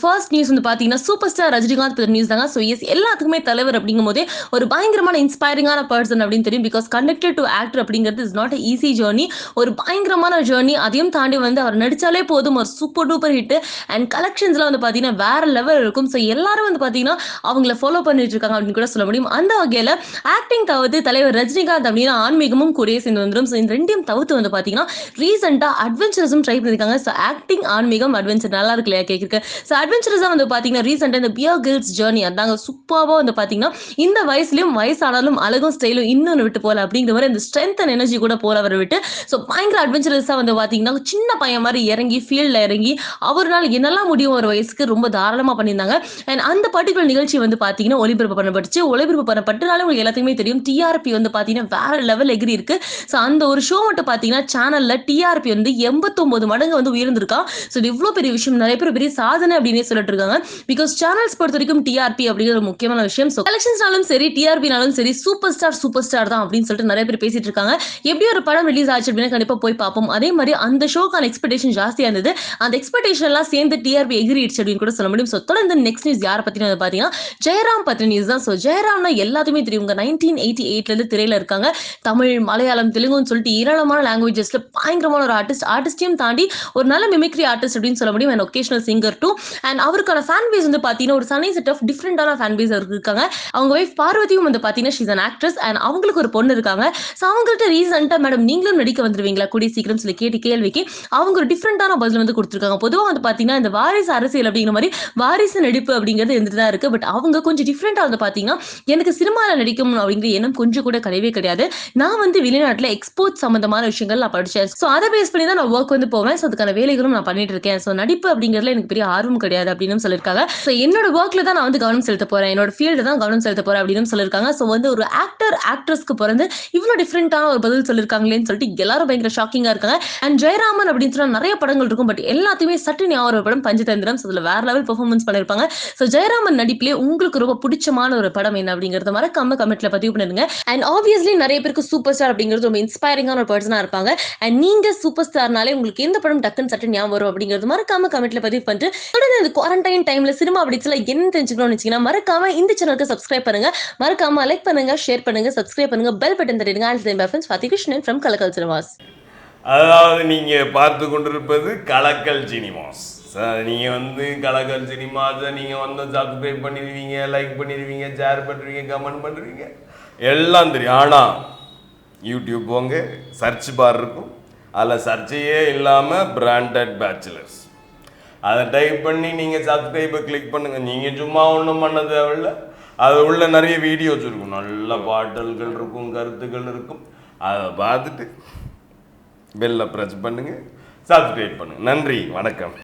First news வந்து பார்த்தீங்கன்னா super star Rajinikanth பற்றி நியூஸ் தாங்க. ஸோ எஸ் எல்லாத்துக்குமே தலைவர் அப்படிங்கும் போதே ஒரு பயங்கரமான இன்ஸ்பைரிங்கான பர்சன் அப்படின்னு தெரியும். பிகாஸ் கண்டக்டட் டு ஆக்டர் அப்படிங்கிறது இஸ் நாட் ஈஸி ஜேர்னி ஒரு பயங்கரமான ஜேர்னி அதையும் தாண்டி வந்து அவர் நடிச்சாலே போதும். ஒரு சூப்பர் டூப்பர் ஹிட் அண்ட் கலெக்ஷன்ஸ்லாம் வந்து பார்த்தீங்கன்னா வேற லெவல் இருக்கும். ஸோ எல்லாரும் வந்து பார்த்தீங்கன்னா அவங்கள ஃபாலோ பண்ணிட்டு இருக்காங்க அப்படின்னு கூட சொல்ல முடியும். அந்த வகையில் ஆக்டிங் தவிர்த்து தலைவர் ரஜினிகாந்த் அப்படின்னா ஆன்மீகமும் கூடிய சேர்ந்து வந்துடும் ஸோ இந்த ரெண்டையும் தவிர்த்து வந்து பார்த்தீங்கன்னா ரீசெண்டாக அட்வென்ச்சரஸும் ட்ரை பண்ணியிருக்காங்க ஸோ ஆக்டிங் ஆன்மீகம் அட்வென்ச்சர் நல்லா இருக்கு இல்லையா கேட்குறக்கு ஸோ அட்வென்ச்சரஸாக வந்து பார்த்தீங்கன்னா ரீசெண்டாக இந்த பியர் கில்ஸ் ஜேர்னி அதாங்க சூப்பராக வந்து பார்த்தீங்கன்னா இந்த வயசுலையும் வயசானாலும் அழகும் ஸ்டைலும் இன்னொன்று விட்டு போகல அப்படிங்கிற மாதிரி இந்த ஸ்ட்ரென்த் அண்ட் எனர்ஜி கூட போல அவரை விட்டு ஸோ பயங்கர அட்வென்ச்சரஸாக வந்து பார்த்தீங்கன்னா சின்ன பையன் மாதிரி இறங்கி ஃபீல்டில் இறங்கி அவரால் என்னெல்லாம் முடியும் ஒரு வயசுக்கு ரொம்ப தாராளமாக பண்ணியிருந்தாங்க. அண்ட் அந்த பர்டிகுலர் நிகழ்ச்சி வந்து பார்த்தீங்கன்னா ஒளிபரப்பு பண்ணப்பட்டுச்சு. ஒளிபரப்பு பண்ணப்பட்டனால உங்களுக்கு எல்லாத்துக்குமே தெரியும் டிஆர்பி வந்து பார்த்தீங்கன்னா வேற லெவல் எகிரி இருக்கு. ஸோ அந்த ஒரு ஷோ மட்டும் பார்த்தீங்கன்னா சேனலில் டிஆர்பி வந்து எண்பத்தொம்பது மடங்கு வந்து உயர்ந்திருக்கான். ஸோ இது இவ்வளோ பெரிய விஷயம். நிறைய பேர் பெரிய சாதனை அப்படின்னு சொல்லிட்டு இருக்காங்க பிகாஸ் சேனல்ஸ் பொறுத்த வரைக்கும் டிஆர்பி அப்படிங்கிற ஒரு முக்கியமான விஷயம். ஸோ கலெக்ஷன்ஸ்னாலும் சரி டிஆர்பினாலும் சரி சூப்பர் ஸ்டார் சூப்பர் ஸ்டார் தான் அப்படின்னு சொல்லிட்டு நிறைய பேர் பேசிட்டு இருக்காங்க எப்படி ஒரு படம் ரிலீஸ் ஆச்சு அப்படின்னா கண்டிப்பாக போய் பார்ப்போம். அதே மாதிரி அந்த ஷோக்கான எக்ஸ்பெக்டேஷன் ஜாஸ்தியாக இருந்தது. அந்த எக்ஸ்பெக்டேஷன் எல்லாம் சேர்ந்து டிஆர்பி எகிரிடுச்சு அப்படின்னு கூட சொல்ல முடியும். ஸோ தொடர்ந்து நெக்ஸ்ட் நியூஸ் யாரை பற்றின பார்த்தீங்கன்னா ஜெயராம் பத்தின நியூஸ் தான். ஸோ ஜெயராம்னா எல்லாத்துமே தெரியும். உங்க நைன்டீன் எயிட்டி எயிட்லேருந்து திரையில இருக்காங்க. தமிழ் மலையாளம் தெலுங்குன்னு சொல்லிட்டு ஏராளமான லாங்குவேஜஸ்ல பயங்கரமான ஒரு ஆர்டிஸ்ட் ஆர்டிஸ்டையும் தாண்டி ஒரு நல்ல மிமிக்ரி ஆர்டிஸ்ட் அப்படின்னு சொல்ல முடியும். And occasional singer too and அவருக்கான ஃபேன் பேஸ் வந்து பார்த்தீங்கன்னா ஒரு சனி செட் ஆஃப் டிஃப்ரெண்டான ஃபேன் பேஸ் அவருக்கு இருக்காங்க. அவங்க ஒய்ஃப் பார்வதியும் வந்து பார்த்தீங்கன்னா ஷீஸ் அன் ஆக்ட்ரஸ் அண்ட் அவங்களுக்கு ஒரு பொண்ணு இருக்காங்க. ஸோ அவங்கள்ட்ட ரீசெண்டாக மேடம் நீங்களும் நடிக்க வந்துருவீங்களா? கூடிய சீக்கிரம் சொல்லி கேட்டு கேள்விக்கு அவங்க ஒரு டிஃப்ரெண்டான பதில் வந்து கொடுத்துருக்காங்க. பொதுவாக வந்து பார்த்தீங்கன்னா இந்த வாரிசு அரசியல் அப்படிங்கிற மாதிரி வாரிசு நடிப்பு அப்படிங்கிறது இருந்துட்டு தான் இருக்கு. பட் அவங்க கொஞ்சம் டிஃப்ரெண்டாக வந்து பார்த்தீங்கன்னா எனக்கு சினிமாவில் நடிக்கணும் அப்படிங்கிற எண்ணம் கொஞ்சம் கூட கிடையவே கிடையாது. நான் வந்து வெளிநாட்டில் எக்ஸ்போர்ட் சம்மந்தமான விஷயங்கள் நான் படித்தேன் ஸோ அதை பேஸ் பண்ணி தான் நான் ஒர்க் வந்து போவேன். ஸோ அதுக்கான வேலைகளும் நான் பண்ணிட்டு இருக்கேன். ஸோ நடிப்பு அப்படிங்கிறதுல எனக்கு பெரிய ஆர்வம் கிடையாது. அப்படின்னு சொல்லியிருக்காங்க. ஸோ என்னோட ஒர்க்ல தான் நான் வந்து கவனம் செலுத்த போறேன். என்னோட ஃபீல்டு தான் கவனம் செலுத்த போறேன் அப்படின்னு சொல்லியிருக்காங்க. ஸோ வந்து ஒரு ஆக்டர் ஆக்ட்ரஸ்க்கு பிறந்து இவ்வளோ டிஃப்ரெண்டான ஒரு பதில் சொல்லியிருக்காங்களேன்னு சொல்லிட்டு எல்லாரும் பயங்கர ஷாக்கிங்காக இருக்காங்க. அண்ட் ஜெயராமன் அப்படின்னு சொன்னால் நிறைய படங்கள் இருக்கும். பட் எல்லாத்தையுமே சட்டு ஞாபகம் படம் பஞ்சதந்திரம் அதில் வேற லெவல் பெர்ஃபார்மன்ஸ் பண்ணியிருப்பாங்க. ஸோ ஜெயராமன் நடிப்பிலே உங்களுக்கு ரொம்ப பிடிச்சமான ஒரு படம் என்ன அப்படிங்கறத மறக்காம கமெண்ட்ல பதிவு பண்ணிடுங்க. அண்ட் ஆப்வியஸ்லி நிறைய பேருக்கு சூப்பர் ஸ்டார் அப்படிங்கிறது ரொம்ப இன்ஸ்பைரிங்கான ஒரு பர்சனாக இருப்பாங்க. அண்ட் நீங்க சூப்பர் ஸ்டார்னாலே உங்களுக்கு எந்த படம் டக்குன்னு சட்டு ஞாபகம் வரும் அப்படிங்கிறது மறக்காம கமெண்ட்ல பதிவு பண்ணிட்டு தொடர்ந்து இந்த குவாரண்டைன் டைம்ல சினிமா பிடிச்சல என்ன தெரிஞ்சுக்கணும்னு வச்சீங்கன்னா மறக்காம இந்த சேனலுக்கு சப்ஸ்கிரைப் பண்ணுங்க. மறக்காம லைக் பண்ணுங்க ஷேர் பண்ணுங்க சப்ஸ்கிரைப் பண்ணுங்க bell button தட்டிடுங்க. And then Krishnan from Kalakkal Cinemas அதாவது நீங்கள் பார்த்து கொண்டிருப்பது கலக்கல் சினிமாஸ் நீங்கள் வந்து கலக்கல் சினிமாஸை நீங்கள் வந்து சப்ஸ்கிரைப் பண்ணிடுவீங்க லைக் பண்ணிடுவீங்க ஷேர் பண்ணுறீங்க கமெண்ட் பண்ணுறீங்க எல்லாம் தெரியும். ஆனால் யூடியூப் போங்க சர்ச் பார் இருக்கும். அதில் சர்ச்சையே இல்லாமல் பிராண்டட் பேச்சுலர்ஸ் அதை டைப் பண்ணி நீங்கள் சப்ஸ்கிரைபை கிளிக் பண்ணுங்கள் நீங்கள் சும்மா ஒன்றும் பண்ண தேவையில்ல. அது உள்ள நிறைய வீடியோஸ் இருக்கும். நல்ல பாட்டல்கள் இருக்கும் கருத்துக்கள் இருக்கும். அதை பார்த்துட்டு பெல்லை ப்ரெஸ் பண்ணுங்கள் சப்ஸ்கிரைப் பண்ணுங்கள் நன்றி. வணக்கம்.